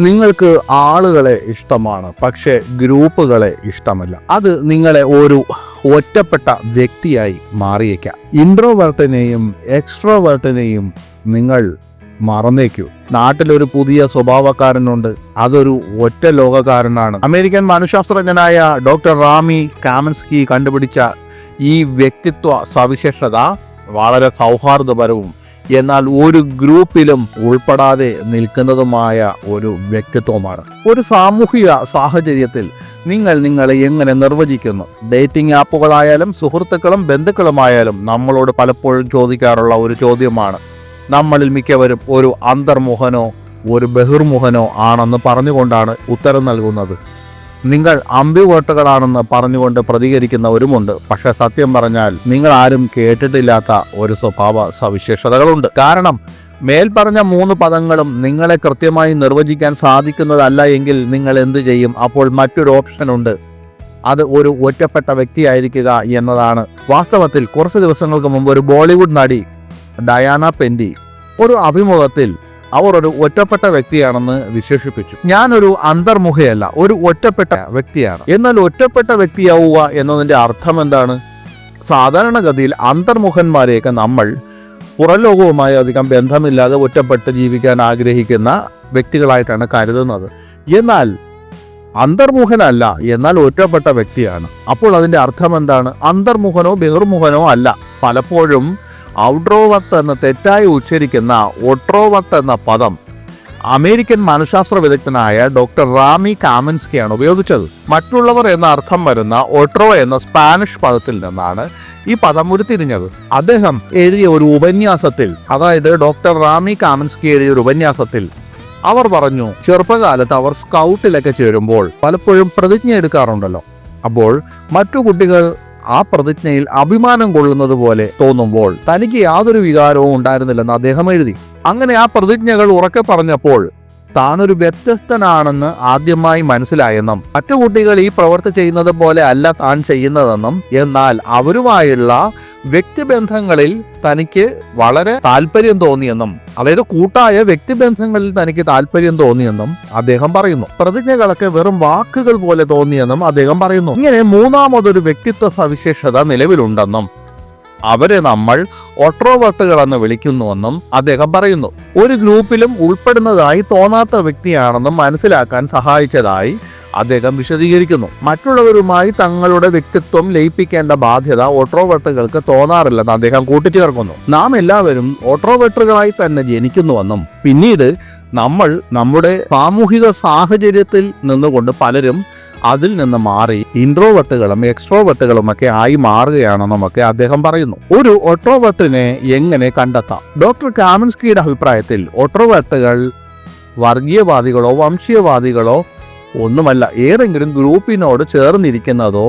നിങ്ങൾക്ക് ആളുകളെ ഇഷ്ടമാണ് പക്ഷേ ഗ്രൂപ്പുകളെ ഇഷ്ടമല്ല. അത് നിങ്ങളെ ഒരു ഒറ്റപ്പെട്ട വ്യക്തിയായി മാറിയേക്കാം. ഇൻട്രോവേർട്ടിനെയും എക്സ്ട്രോവേർട്ടിനെയും നിങ്ങൾ മറന്നേക്കൂ. നാട്ടിലൊരു പുതിയ സ്വഭാവക്കാരനുണ്ട്. അതൊരു ഒറ്റ ലോകക്കാരനാണ്. അമേരിക്കൻ മനഃശാസ്ത്രജ്ഞനായ ഡോക്ടർ റാമി കാമൻസ്കി കണ്ടുപിടിച്ച ഈ വ്യക്തിത്വ സവിശേഷത വളരെ സൗഹാർദ്ദപരവും എന്നാൽ ഒരു ഗ്രൂപ്പിലും ഉൾപ്പെടാതെ നിൽക്കുന്നതുമായ ഒരു വ്യക്തിത്വമാണ്. ഒരു സാമൂഹിക സാഹചര്യത്തിൽ നിങ്ങൾ നിങ്ങളെ എങ്ങനെ നിർവചിക്കുന്നു? ഡേറ്റിംഗ് ആപ്പുകളായാലും സുഹൃത്തുക്കളും ബന്ധുക്കളുമായാലും നമ്മളോട് പലപ്പോഴും ചോദിക്കാറുള്ള ഒരു ചോദ്യമാണ്. നമ്മളിൽ മിക്കവരും ഒരു അന്തർമുഖനോ ഒരു ബഹിർമുഖനോ ആണെന്ന് പറഞ്ഞുകൊണ്ടാണ് ഉത്തരം നൽകുന്നത്. നിങ്ങൾ അമ്പിവോട്ടുകളാണെന്ന് പറഞ്ഞുകൊണ്ട് പ്രതികരിക്കുന്നവരുമുണ്ട്. പക്ഷെ സത്യം പറഞ്ഞാൽ നിങ്ങൾ ആരും കേട്ടിട്ടില്ലാത്ത ഒരു സ്വഭാവ സവിശേഷതകളുണ്ട്. കാരണം മേൽപ്പറഞ്ഞ മൂന്ന് പദങ്ങളും നിങ്ങളെ കൃത്യമായി നിർവചിക്കാൻ സാധിക്കുന്നതല്ല എങ്കിൽ നിങ്ങൾ എന്ത് ചെയ്യും? അപ്പോൾ മറ്റൊരു ഓപ്ഷൻ ഉണ്ട്. അത് ഒരു ഒറ്റപ്പെട്ട വ്യക്തിയായിരിക്കുക എന്നതാണ്. വാസ്തവത്തിൽ കുറച്ച് ദിവസങ്ങൾക്ക് മുമ്പ് ഒരു ബോളിവുഡ് നടി ഡയാന പെൻഡി ഒരു അഭിമുഖത്തിൽ അവർ ഒരു ഒറ്റപ്പെട്ട വ്യക്തിയാണെന്ന് വിശേഷിപ്പിച്ചു. ഞാനൊരു അന്തർമുഖയല്ല ഒരു ഒറ്റപ്പെട്ട വ്യക്തിയാണ്. എന്നാൽ ഒറ്റപ്പെട്ട വ്യക്തിയാവുക എന്നതിന്റെ അർത്ഥം എന്താണ്? സാധാരണഗതിയിൽ അന്തർമുഖന്മാരെയൊക്കെ നമ്മൾ പുറലോകവുമായി അധികം ബന്ധമില്ലാതെ ഒറ്റപ്പെട്ട് ജീവിക്കാൻ ആഗ്രഹിക്കുന്ന വ്യക്തികളായിട്ടാണ് കരുതുന്നത്. എന്നാൽ അന്തർമുഖനല്ല എന്നാൽ ഒറ്റപ്പെട്ട വ്യക്തിയാണ്. അപ്പോൾ അതിന്റെ അർത്ഥം എന്താണ്? അന്തർമുഖനോ ബഹിർമുഖനോ അല്ല. പലപ്പോഴും ഔട്രോവത്ത് എന്ന് തെറ്റായി ഉച്ചരിക്കുന്ന ഒട്രോവത്ത് എന്ന പദം അമേരിക്കൻ മനഃശാസ്ത്ര വിദഗ്ധനായ ഡോക്ടർ റാമി കാമൻസ്കിയാണ് ഉപയോഗിച്ചത്. മറ്റുള്ളവർ എന്ന അർത്ഥം വരുന്ന ഒട്രോ എന്ന സ്പാനിഷ് പദത്തിൽ നിന്നാണ് ഈ പദം ഉരുത്തിരിഞ്ഞത്. അദ്ദേഹം എഴുതിയ ഒരു ഉപന്യാസത്തിൽ അതായത് ഡോക്ടർ റാമി കാമൻസ്കി എഴുതിയ ഒരു ഉപന്യാസത്തിൽ അവർ പറഞ്ഞു ചെറുപ്പകാലത്ത് അവർ സ്കൗട്ടിലൊക്കെ ചേരുമ്പോൾ പലപ്പോഴും പ്രതിജ്ഞ എടുക്കാറുണ്ടല്ലോ. അപ്പോൾ മറ്റു കുട്ടികൾ ആ പ്രതിജ്ഞയിൽ അഭിമാനം കൊള്ളുന്നത് പോലെ തോന്നുമ്പോൾ തനിക്ക് യാതൊരു വികാരവും ഉണ്ടായിരുന്നില്ലെന്ന് അദ്ദേഹം എഴുതി. അങ്ങനെ ആ പ്രതിജ്ഞകൾ ഉറക്കെ പറഞ്ഞപ്പോൾ താനൊരു വ്യത്യസ്തനാണെന്ന് ആദ്യമായി മനസ്സിലായെന്നും മറ്റു കുട്ടികൾ ഈ പ്രവൃത്തി ചെയ്യുന്നത് പോലെ അല്ല താൻ ചെയ്യുന്നതെന്നും എന്നാൽ അവരുമായുള്ള വ്യക്തിബന്ധങ്ങളിൽ തനിക്ക് വളരെ താല്പര്യം തോന്നിയെന്നും അതായത് കൂട്ടായ വ്യക്തിബന്ധങ്ങളിൽ തനിക്ക് താല്പര്യം തോന്നിയെന്നും അദ്ദേഹം പറയുന്നു. പ്രതിജ്ഞകളൊക്കെ വെറും വാക്കുകൾ പോലെ തോന്നിയെന്നും അദ്ദേഹം പറയുന്നു. ഇങ്ങനെ മൂന്നാമതൊരു വ്യക്തിത്വ സവിശേഷത നിലവിലുണ്ടെന്നും അവരെ നമ്മൾ ഒട്രോവർട്ടുകൾ എന്ന് വിളിക്കുന്നുവെന്നും അദ്ദേഹം പറയുന്നു. ഒരു ഗ്രൂപ്പിലും ഉൾപ്പെടുന്നതായി തോന്നാത്ത വ്യക്തിയാണെന്നും മനസ്സിലാക്കാൻ സഹായിച്ചതായി അദ്ദേഹം വിശദീകരിക്കുന്നു. മറ്റുള്ളവരുമായി തങ്ങളുടെ വ്യക്തിത്വം ലയിപ്പിക്കേണ്ട ബാധ്യത ഓട്രോവെട്ടുകൾക്ക് തോന്നാറില്ലെന്ന് അദ്ദേഹം കൂട്ടിച്ചേർക്കുന്നു. നാം എല്ലാവരും ഓട്രോവെട്ടുകളായി തന്നെ ജനിക്കുന്നുവെന്നും പിന്നീട് നമ്മൾ നമ്മുടെ സാമൂഹിക സാഹചര്യത്തിൽ നിന്നുകൊണ്ട് പലരും അതിൽ നിന്ന് മാറി ഇൻട്രോവെട്ടുകളും എക്സ്ട്രോവെട്ടുകളും ഒക്കെ ആയി മാറുകയാണെന്നുമൊക്കെ അദ്ദേഹം പറയുന്നു. ഒരു ഒട്രോവെട്ടിനെ എങ്ങനെ കണ്ടെത്താം? ഡോക്ടർ കാമൻസ്കിയുടെ അഭിപ്രായത്തിൽ ഒട്രോവെട്ടുകൾ വർഗീയവാദികളോ വംശീയവാദികളോ ഒന്നുമല്ല. ഏതെങ്കിലും ഗ്രൂപ്പിനോട് ചേർന്നിരിക്കുന്നതോ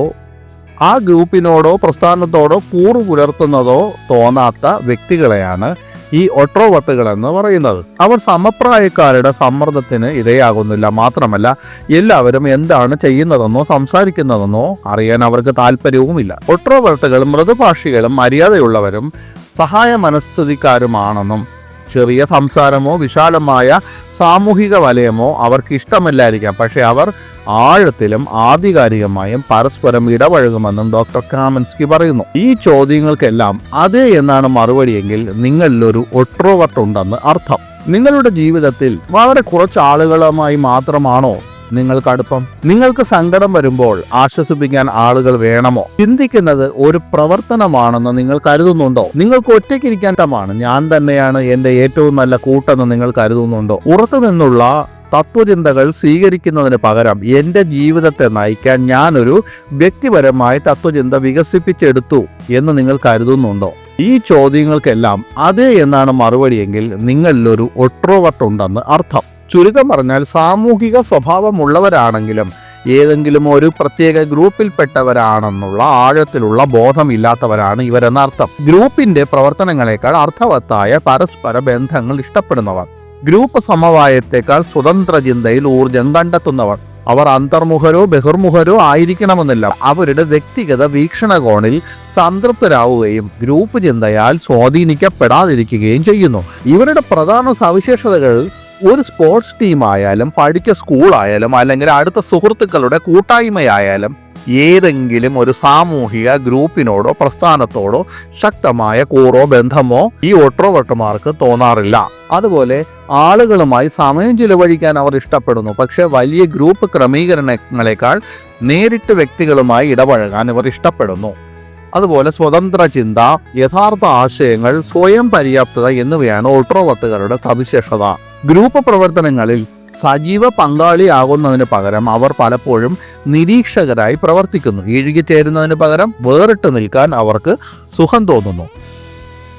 ആ ഗ്രൂപ്പിനോടോ പ്രസ്ഥാനത്തോടോ കൂറു പുലർത്തുന്നതോ തോന്നാത്ത വ്യക്തികളെയാണ് ഈ ഒട്രോവട്ടുകൾ എന്ന് പറയുന്നത്. അവർ സമപ്രായക്കാരുടെ സമ്മർദ്ദത്തിന് ഇരയാകുന്നില്ല. മാത്രമല്ല എല്ലാവരും എന്താണ് ചെയ്യുന്നതെന്നോ സംസാരിക്കുന്നതെന്നോ അറിയാൻ അവർക്ക് താല്പര്യവുമില്ല. ഒട്രോവർട്ടുകൾ മൃദുഭാഷികളും മര്യാദയുള്ളവരും സഹായ മനസ്ഥിതിക്കാരുമാണെന്നും ചെറിയ സംസാരമോ വിശാലമായ സാമൂഹിക വലയമോ അവർക്ക് ഇഷ്ടമല്ലായിരിക്കാം പക്ഷെ അവർ ആഴത്തിലും ആധികാരികമായും പരസ്പരം ഇടപഴകുമെന്നും ഡോക്ടർ കാമൻസ്കി പറയുന്നു. ഈ ചോദ്യങ്ങൾക്കെല്ലാം അതെ എന്നാണ് മറുപടിയെങ്കിൽ നിങ്ങളിലൊരു ഒട്രോവർട്ട് ഉണ്ടെന്ന് അർത്ഥം. നിങ്ങളുടെ ജീവിതത്തിൽ വളരെ കുറച്ച് ആളുകളുമായി മാത്രമാണോ നിങ്ങൾക്ക് അടുപ്പം നിങ്ങൾക്ക് സങ്കടം വരുമ്പോൾ ആശ്വസിപ്പിക്കാൻ ആളുകൾ വേണമോ? ചിന്തിക്കുന്നത് ഒരു പ്രവർത്തനമാണെന്ന് നിങ്ങൾ കരുതുന്നുണ്ടോ? നിങ്ങൾക്ക് ഒറ്റയ്ക്കിരിക്കാൻ ഇഷ്ടമാണ്. ഞാൻ തന്നെയാണ് എന്റെ ഏറ്റവും നല്ല കൂട്ടെന്ന് നിങ്ങൾ കരുതുന്നുണ്ടോ? ഉറത്തു നിന്നുള്ള തത്വചിന്തകൾ സ്വീകരിക്കുന്നതിന് പകരം എന്റെ ജീവിതത്തെ നയിക്കാൻ ഞാനൊരു വ്യക്തിപരമായ തത്വചിന്ത വികസിപ്പിച്ചെടുത്തു എന്ന് നിങ്ങൾ കരുതുന്നുണ്ടോ? ഈ ചോദ്യങ്ങൾക്കെല്ലാം അതെ എന്നാണ് മറുപടിയെങ്കിൽ നിങ്ങളിലൊരു ഒട്രോവർട്ട് ഉണ്ടെന്ന് അർത്ഥം. ചുരുക്കം പറഞ്ഞാൽ സാമൂഹിക സ്വഭാവമുള്ളവരാണെങ്കിലും ഏതെങ്കിലും ഒരു പ്രത്യേക ഗ്രൂപ്പിൽപ്പെട്ടവരാണെന്നുള്ള ആഴത്തിലുള്ള ബോധമില്ലാത്തവരാണ് ഇവരെന്നർത്ഥം. ഗ്രൂപ്പിന്റെ പ്രവർത്തനങ്ങളെക്കാൾ അർത്ഥവത്തായ പരസ്പര ബന്ധങ്ങൾ ഇഷ്ടപ്പെടുന്നവർ. ഗ്രൂപ്പ് സമവായത്തേക്കാൾ സ്വതന്ത്ര ചിന്തയിൽ ഊർജം കണ്ടെത്തുന്നവർ. അവർ അന്തർമുഖരോ ബഹിർമുഖരോ ആയിരിക്കണമെന്നില്ല. അവരുടെ വ്യക്തിഗത വീക്ഷണകോണിൽ സംതൃപ്തരാവുകയും ഗ്രൂപ്പ് ചിന്തയാൽ സ്വാധീനിക്കപ്പെടാതിരിക്കുകയും ചെയ്യുന്നു. ഇവരുടെ പ്രധാന സവിശേഷതകൾ ഒരു സ്പോർട്സ് ടീമായാലും പഠിച്ച സ്കൂളായാലും അല്ലെങ്കിൽ അടുത്ത സുഹൃത്തുക്കളുടെ കൂട്ടായ്മയായാലും ഏതെങ്കിലും ഒരു സാമൂഹിക ഗ്രൂപ്പിനോടോ പ്രസ്ഥാനത്തോടോ ശക്തമായ കൂറോ ബന്ധമോ ഈ ഒട്ടോവട്ടമാർക്ക് തോന്നാറില്ല. അതുപോലെ ആളുകളുമായി സമയം ചിലവഴിക്കാൻ അവർ ഇഷ്ടപ്പെടുന്നു. പക്ഷേ വലിയ ഗ്രൂപ്പ് ക്രമീകരണങ്ങളെക്കാൾ നേരിട്ട് വ്യക്തികളുമായി ഇടപഴകാൻ ഇവർ ഇഷ്ടപ്പെടുന്നു. അതുപോലെ സ്വതന്ത്ര ചിന്ത യഥാർത്ഥ ആശയങ്ങൾ സ്വയം പര്യാപ്തത എന്നിവയാണ് ഓട്രോവട്ടുകാരുടെ സവിശേഷത. ഗ്രൂപ്പ് പ്രവർത്തനങ്ങളിൽ സജീവ പങ്കാളിയാകുന്നതിന് പകരം അവർ പലപ്പോഴും നിരീക്ഷകരായി പ്രവർത്തിക്കുന്നു. ഇഴുകിച്ചേരുന്നതിന് പകരം വേറിട്ട് നിൽക്കാൻ അവർക്ക് സുഖം തോന്നുന്നു.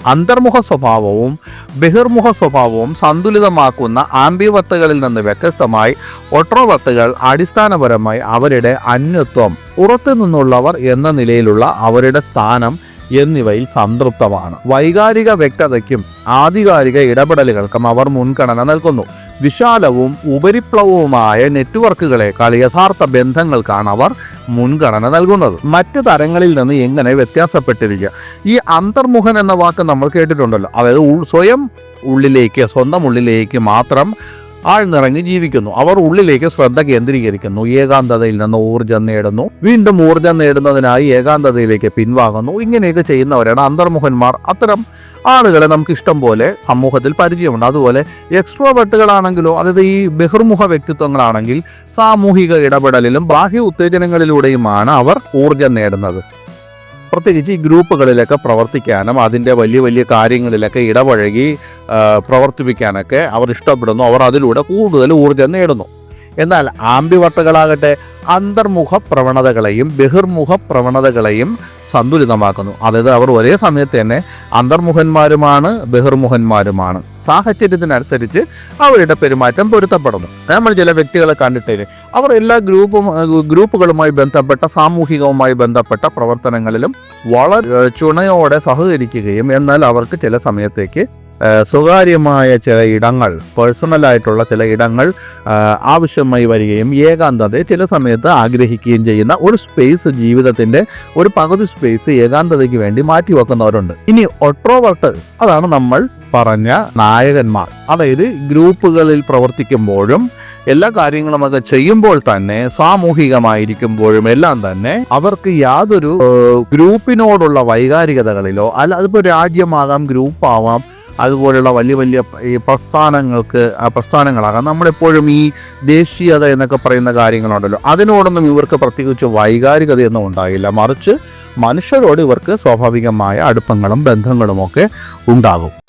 അന്തർമുഖ സ്വഭാവവും ബഹിർമുഖ സ്വഭാവവും സന്തുലിതമാക്കുന്ന ആംബിവത്തുകളിൽ നിന്ന് വ്യത്യസ്തമായി ഒട്രോവത്തുകൾ അടിസ്ഥാനപരമായി അവരുടെ അന്യത്വം പുറത്തു നിന്നുള്ളവർ എന്ന നിലയിലുള്ള അവരുടെ സ്ഥാനം എന്നിവയിൽ സംതൃപ്തമാണ്. വൈകാരിക വ്യക്തതയ്ക്കും ആധികാരിക ഇടപെടലുകൾക്കും അവർ മുൻഗണന നൽകുന്നു. വിശാലവും ഉപരിപ്ലവവുമായ നെറ്റ്വർക്കുകളെക്കാൾ യഥാർത്ഥ ബന്ധങ്ങൾക്കാണ് അവർ മുൻഗണന നൽകുന്നത്. മറ്റ് തരങ്ങളിൽ നിന്ന് എങ്ങനെ വ്യത്യാസപ്പെട്ടിരിക്കുക? ഈ അന്തർമുഖൻ എന്ന വാക്ക് നമ്മൾ കേട്ടിട്ടുണ്ടല്ലോ. അതായത് സ്വയം ഉള്ളിലേക്ക് സ്വന്തം ഉള്ളിലേക്ക് മാത്രം ആഴ്ന്നിറങ്ങി ജീവിക്കുന്നു. അവർ ഉള്ളിലേക്ക് ശ്രദ്ധ കേന്ദ്രീകരിക്കുന്നു. ഏകാന്തതയിൽ നിന്ന് ഊർജം നേടുന്നു. വീണ്ടും ഊർജം നേടുന്നതിനായി ഏകാന്തതയിലേക്ക് പിൻവാങ്ങുന്നു. ഇങ്ങനെയൊക്കെ ചെയ്യുന്നവരാണ് അന്തർമുഖന്മാർ. അത്തരം ആളുകളെ നമുക്ക് ഇഷ്ടം പോലെ സമൂഹത്തിൽ പരിചയമുണ്ട്. അതുപോലെ എക്സ്ട്രോവെർട്ടുകളാണെങ്കിലോ അതായത് ഈ ബഹിർമുഖ വ്യക്തിത്വങ്ങളാണെങ്കിൽ സാമൂഹിക ഇടപെടലിലും ബാഹ്യ ഉത്തേജനങ്ങളിലൂടെയുമാണ് അവർ ഊർജം നേടുന്നത്. പ്രത്യേകിച്ച് ഈ ഗ്രൂപ്പുകളിലൊക്കെ പ്രവർത്തിക്കാനും അതിന്റെ വലിയ വലിയ കാര്യങ്ങളിലൊക്കെ ഇടപഴകി പ്രവർത്തിപ്പിക്കാനൊക്കെ അവർ ഇഷ്ടപ്പെടുന്നു. അവർ അതിലൂടെ കൂടുതൽ ഊർജം നേടുന്നു. എന്നാൽ ആംബിവട്ടകളാകട്ടെ അന്തർമുഖ പ്രവണതകളെയും ബഹിർമുഖ പ്രവണതകളെയും സന്തുലിതമാക്കുന്നു. അതായത് അവർ ഒരേ സമയത്ത് തന്നെ അന്തർമുഖന്മാരുമാണ് ബഹിർമുഖന്മാരുമാണ്. സാഹചര്യത്തിനനുസരിച്ച് അവരുടെ പെരുമാറ്റം പൊരുത്തപ്പെടുന്നു. നമ്മൾ ചില വ്യക്തികളെ കണ്ടിട്ടില്ലേ? അവർ എല്ലാ ഗ്രൂപ്പും ഗ്രൂപ്പുകളുമായി ബന്ധപ്പെട്ട സാമൂഹികവുമായി ബന്ധപ്പെട്ട പ്രവർത്തനങ്ങളിലും വളരെ ചുണയോടെ സഹകരിക്കുകയും എന്നാൽ അവർക്ക് ചില സമയത്തേക്ക് സ്വകാര്യമായ ചില ഇടങ്ങൾ പേഴ്സണലായിട്ടുള്ള ചില ഇടങ്ങൾ ആവശ്യമായി വരികയും ഏകാന്തതയെ ചില സമയത്ത് ആഗ്രഹിക്കുകയും ചെയ്യുന്ന ഒരു സ്പേസ് ജീവിതത്തിന്റെ ഒരു പകുതി സ്പേസ് ഏകാന്തതയ്ക്ക് വേണ്ടി മാറ്റിവെക്കുന്നവരുണ്ട് ഇനി ഒട്രോവർട്ട് അതാണ് നമ്മൾ പറഞ്ഞ നായകന്മാർ. അതായത് ഗ്രൂപ്പുകളിൽ പ്രവർത്തിക്കുമ്പോഴും എല്ലാ കാര്യങ്ങളുമൊക്കെ ചെയ്യുമ്പോൾ തന്നെ സാമൂഹികമായിരിക്കുമ്പോഴും എല്ലാം തന്നെ അവർക്ക് യാതൊരു ഗ്രൂപ്പിനോടുള്ള വൈകാരികതകളിലോ അല്ല അതിപ്പോൾ രാജ്യമാകാം ഗ്രൂപ്പാവാം അതുപോലുള്ള വലിയ വലിയ ഈ പ്രസ്ഥാനങ്ങൾക്ക് പ്രസ്ഥാനങ്ങളാകാം. നമ്മളെപ്പോഴും ഈ ദേശീയത എന്നൊക്കെ പറയുന്ന കാര്യങ്ങളുണ്ടല്ലോ. അതിനോടൊന്നും ഇവർക്ക് പ്രത്യേകിച്ച് വൈകാരികതയൊന്നും ഉണ്ടാകില്ല. മറിച്ച് മനുഷ്യരോട് ഇവർക്ക് സ്വാഭാവികമായ അടുപ്പങ്ങളും ബന്ധങ്ങളുമൊക്കെ ഉണ്ടാകും.